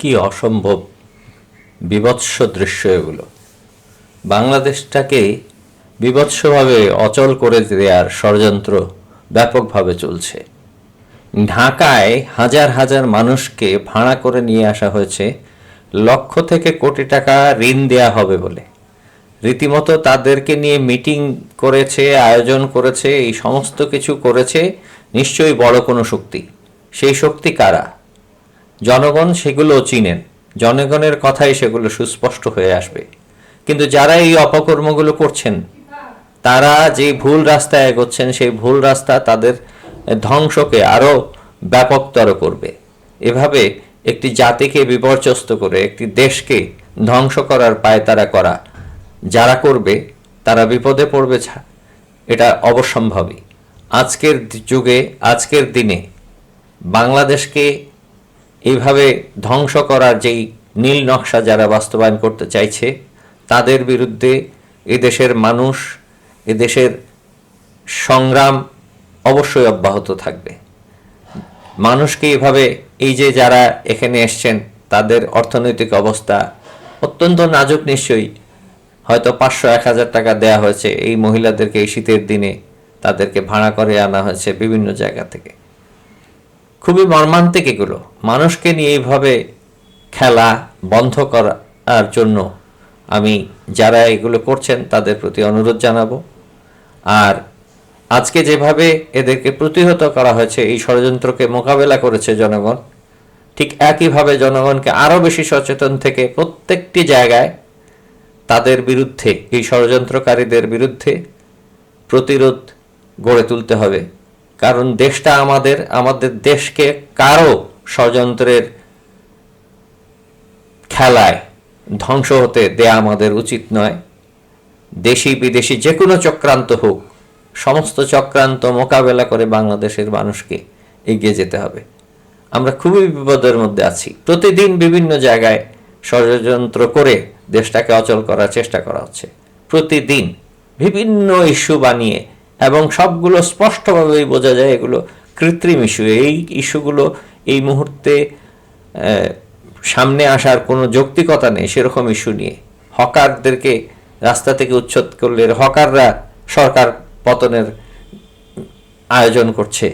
কি অসম্ভব বিভৎস দৃশ্য এগুলো। বাংলাদেশটাকে বিভৎসভাবে অচল করে দেওয়ার ষড়যন্ত্র ব্যাপকভাবে চলছে। ঢাকায় হাজার হাজার মানুষকে ভাড়া করে নিয়ে আসা হয়েছে, লক্ষ থেকে কোটি টাকা ঋণ দেয়া হবে বলে। রীতিমতো তাদেরকে নিয়ে মিটিং করেছে, আয়োজন করেছে, এই সমস্ত কিছু করেছে নিশ্চয়ই বড় কোনো শক্তি। সেই শক্তি কারা? জনগণ সেগুলো চিনেন। জনগণের কথাই সেগুলো সুস্পষ্ট হয়ে আসবে। কিন্তু যারা এই অপকর্মগুলো করছেন, তারা যে ভুল রাস্তায় এগোচ্ছেন, সেই ভুল রাস্তা তাদের ধ্বংসকে আরও ব্যাপকতর করবে। এভাবে একটি জাতিকে বিপর্যস্ত করে, একটি দেশকে ধ্বংস করার পায় তারা করা। যারা করবে, তারা বিপদে পড়বে এটা অবশ্যম্ভাবী আজকের যুগে, আজকের দিনে বাংলাদেশকে এইভাবে ধ্বংস করার যেই নীল নকশা যারা বাস্তবায়ন করতে চাইছে, তাদের বিরুদ্ধে এদেশের মানুষ, এদেশের সংগ্রাম অবশ্যই অব্যাহত থাকবে। মানুষকে এভাবে এই যে যারা এখানে এসছেন, তাদের অর্থনৈতিক অবস্থা অত্যন্ত নাজুক নিশ্চয়ই। হয়তো পাঁচশো এক হাজার টাকা দেয়া হয়েছে এই মহিলাদেরকে এই শীতের দিনে তাদেরকে ভাড়া করে আনা হয়েছে বিভিন্ন জায়গা থেকে। খুবই মর্মান্তিক এগুলো। মানুষকে নিয়ে এইভাবে খেলা বন্ধ করার জন্য আমি যারা এগুলো করছেন তাদের প্রতি অনুরোধ জানাব। আর আজকে যেভাবে এদেরকে প্রতিহত করা হয়েছে, এই ষড়যন্ত্রকে মোকাবেলা করেছে জনগণ, ঠিক একইভাবে জনগণকে আরও বেশি সচেতন থেকে প্রত্যেকটি জায়গায় তাদের বিরুদ্ধে, এই ষড়যন্ত্রকারীদের বিরুদ্ধে প্রতিরোধ গড়ে তুলতে হবে। কারণ দেশটা আমাদের আমাদের দেশকে কারও ষড়যন্ত্রের খেলায় ধ্বংস হতে দেয়া আমাদের উচিত নয়। দেশি বিদেশি যে কোনো চক্রান্ত হোক, সমস্ত চক্রান্ত মোকাবেলা করে বাংলাদেশের মানুষকে এগিয়ে যেতে হবে। আমরা খুবই বিপদের মধ্যে আছি। প্রতিদিন বিভিন্ন জায়গায় ষড়যন্ত্র করে দেশটাকে অচল করার চেষ্টা করা হচ্ছে। প্রতিদিন বিভিন্ন ইস্যু বানিয়ে এবং সবগুলো স্পষ্টভাবেই বোঝা যায় এগুলো কৃত্রিম ইস্যু। এই ইস্যুগুলো এই মুহূর্তে সামনে আসার কোনো যৌক্তিকতা নেই সেরকম ইস্যু নিয়ে। হকারদেরকে রাস্তা থেকে উচ্ছেদ করলে হকাররা সরকার পতনের আয়োজন করছে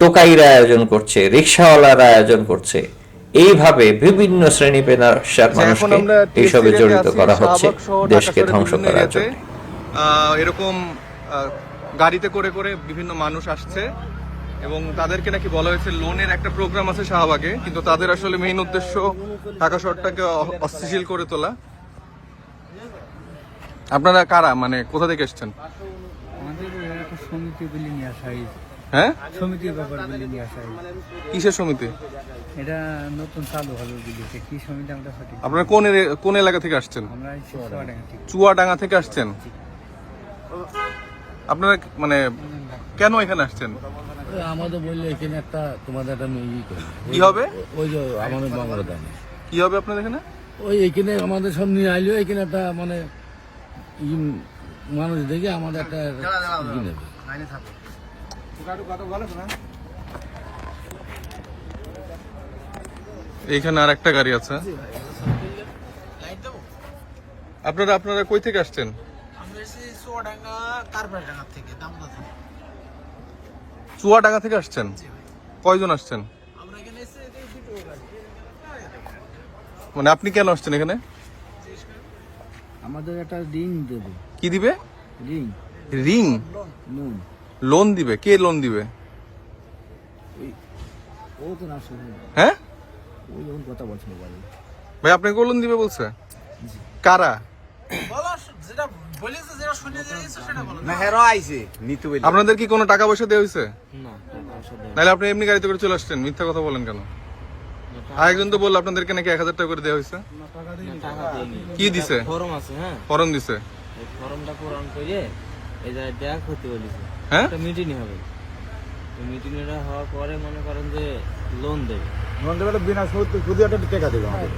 টোকাইরা আয়োজন করছে রিক্সাওয়ালারা আয়োজন করছে। এইভাবে বিভিন্ন শ্রেণি পেশার আচ্ছা, মানুষকে এইসবে জড়িত করা হচ্ছে দেশকে ধ্বংস করার জন্য। এরকম গাড়িতে করে করে বিভিন্ন মানুষ আসছে এবং তাদেরকে নাকি বলা হয়েছে লোনের একটা প্রোগ্রাম আছে শাহবাগে কিন্তু তাদের আসলে মেইন উদ্দেশ্য ঢাকা শহরটাকে অস্থিশীল করে তোলা। আপনারা কারা? মানে কোথা থেকে এসছেন? হ্যাঁ? সমিতির ব্যাপার বিলি নিয়ে আসা কিসের সমিতি? এটা নতুন চালু হবে বিলিতে কি সমিতি আমরা সঠিক আপনারা কোন কোন এলাকা থেকে আসছেন? আমরা চুয়াডাঙ্গা থেকে। আসছেন? আপনারা মানে কেন এখানে আসছেন? আমাদের বললে এখানে একটা তোমাদের একটা ই কি হবে? ওই যে আমাদের বাংলাদেশে কি হবে আপনাদের এখানে? ওই এখানে আমাদের সব নিয়ে আইলেও এখানে একটা মানে মানুষ দেখে আমাদের একটা এইখানে আর একটা গাড়ি আছে। আপনারা আপনারা কই থেকে আসছেন? চুয়াডাঙ্গা থেকে আসছেন? কয়জন আসছেন? মানে আপনি কেন আসছেন এখানে? আমাদের একটা রিং দেবে। কি দিবে? রিং। রিং? লোন। দিবে? কে লোন দিবে? ও তো না হ্যাঁ? যখন কথা বলছিল ভাই আপনাকে লোন দিবে বলছে? কারা? না হেরো আইছে নিতু বলে। আপনাদের কি কোনো টাকা পয়সা দেওয়া হয়েছে? নাহলে আপনি এমনি গাড়িতে করে চলে আসছেন মিথ্যা কথা বলেন কেন? আরেকজন তো বলল আপনাদেরকে নাকি এক হাজার টাকা করে দেওয়া হয়েছে। কি দিছে? ফরম হ্যাঁ? ফরম দিছে। ফর্মটা পূরণ করে এই জায়গায় দেয়া করতে বলেছে। হ্যাঁ? মিটিং হবে। মিটিং এটা হওয়ার পরে মনে করেন যে লোন দেবে। লোন দেবে বিনা সুদ সুদে একটা টাকা দেবে আমাদের।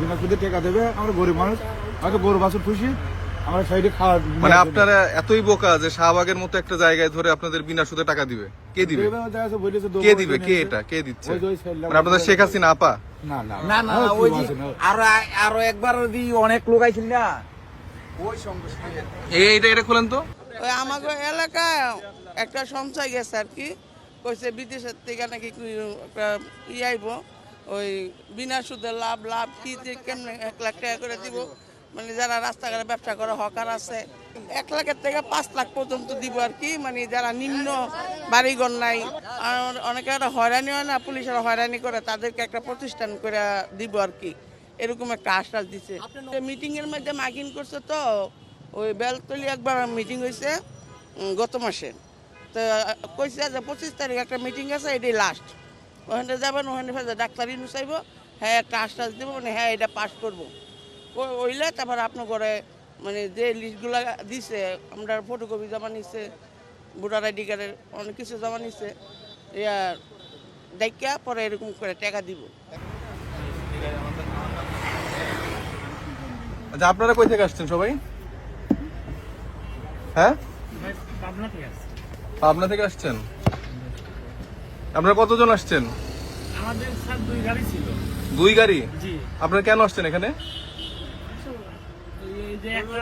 বিনা সুদে। টাকা দেবে আমরা গরিব মানুষ। আগে গরু বাছুর খুশি আমার সাইডে খাওয়া মানে আপনারা এতই বোকা যে শাহবাগের মতো একটা জায়গায় ধরে আপনাদের বিনা সুদে টাকা দিবে? কে দিবে? কে দিবে? কে এটা? কে দিচ্ছে? ওই ওই মানে আপনাদের শেখ হাসিনা আপা? না না না ওই আরও আরও একবার দি অনেক লোক আইছিল না? এই এটা এটা খোলেন তো। ওই আমাকে এলাকায় একটা সঞ্চয় গেছে আর কি। কইছে বিদেশের থেকে নাকি একটা ই আইব ওই বিনা সুদে লাভ লাভ কি যে কেমনে এক লাখ টাকা করে দিব? মানে যারা রাস্তাঘাটে ব্যবসা করে হকার আছে এক লাখের থেকে পাঁচ লাখ পর্যন্ত দিব আর কি মানে যারা নিম্ন বাড়িঘর নাই আর অনেকে একটা হয়রানি হয় না পুলিশের হয়রানি করে তাদেরকে একটা প্রতিষ্ঠান করে দিব আর কি এরকম একটা আশ্বাস দিছে। মিটিং এর মধ্যে মাইকিং করছে তো ওই বেলতলি একবার মিটিং হয়েছে গত মাসে। তো কইছে যে পঁচিশ তারিখ একটা মিটিং আছে এটাই লাস্ট ওখানে যাবেন ওখানে ডাক্তার ইনু চাইব হ্যাঁ একটা আশ্বাস দেবো মানে হ্যাঁ এটা পাস করব। ওইলে তারপর আপনার ঘরে মানে যে লিস্টগুলো দিছে আমরা ফটোকপি জমা নিচ্ছে ভোটার আইডি কার্ডের অনেক কিছু জমা নিচ্ছে ইয়া ডাইকা পরে এরকম করে টাকা দিব। আচ্ছা আপনারা কই থেকে আসছেন সবাই? হ্যাঁ? পাবনা থেকে আসছেন? আপনারা কতজন আসছেন? আমাদের স্যার দুই গাড়ি ছিল। দুই গাড়ি? জি। আপনারা কেন আসছেন এখানে? যে একটা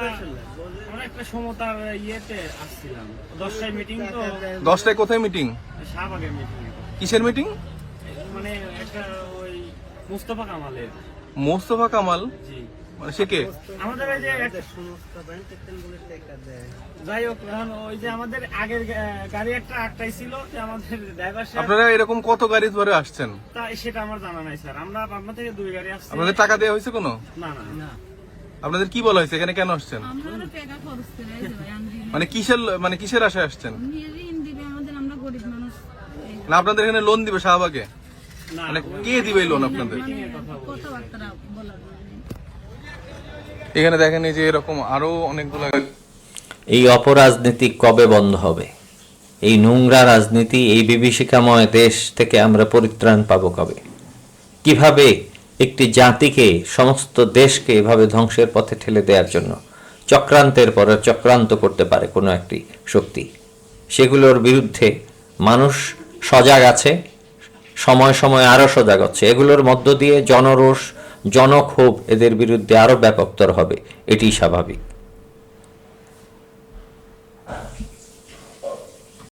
আমরা সমতার ইয়েতে আসছিলাম। দশটায় মিটিং তো। দশটায় কোথায় মিটিং মিটিং কিসের মিটিং মানে একটা ওই মুস্তফা কামালের। মোস্তফা কামাল? জি। মানে সে কে? আমাদের এই যে যাই হোক ওই যে আমাদের আগের গাড়ি একটা আটটাই ছিল যে আমাদের ড্রাইভার আপনারা এরকম কত গাড়ি ধরে আসছেন? তা সেটা আমার জানা নাই স্যার। আমরা পাবনা থেকে দুই গাড়ি আসছি। আপনাদের টাকা দেওয়া হয়েছে কোনো? না না। না। আপনাদের কি বলা হয়েছে? এখানে কেন আসছেন। মানে কিসের মানে কিসের আশায় আসছেন? না আপনাদের এখানে লোন দিবে শাহবাগে? মানে কে দিবে লোন আপনাদের? মানে। এখানে দেখেন এই যে এরকম আরও অনেকগুলো এই অপরাজনীতি কবে বন্ধ হবে? এই নোংরা রাজনীতি এই বিভীষিকাময় দেশ থেকে আমরা পরিত্রাণ পাবো কবে? কীভাবে জাতিকে, সমস্ত দেশকে এভাবে ধ্বংসের পথে ঠেলে দেওয়ার জন্য। চক্রান্তের পরে চক্রান্ত করতে পারে কোনো একটি শক্তি। সেগুলোর বিরুদ্ধে মানুষ সজাগ আছে, সময় সময় আরও সজাগ হচ্ছে। এগুলোর মধ্য দিয়ে জনরোষ, জনক্ষোভ এদের বিরুদ্ধে আরও ব্যাপকতর হবে। এটি স্বাভাবিক।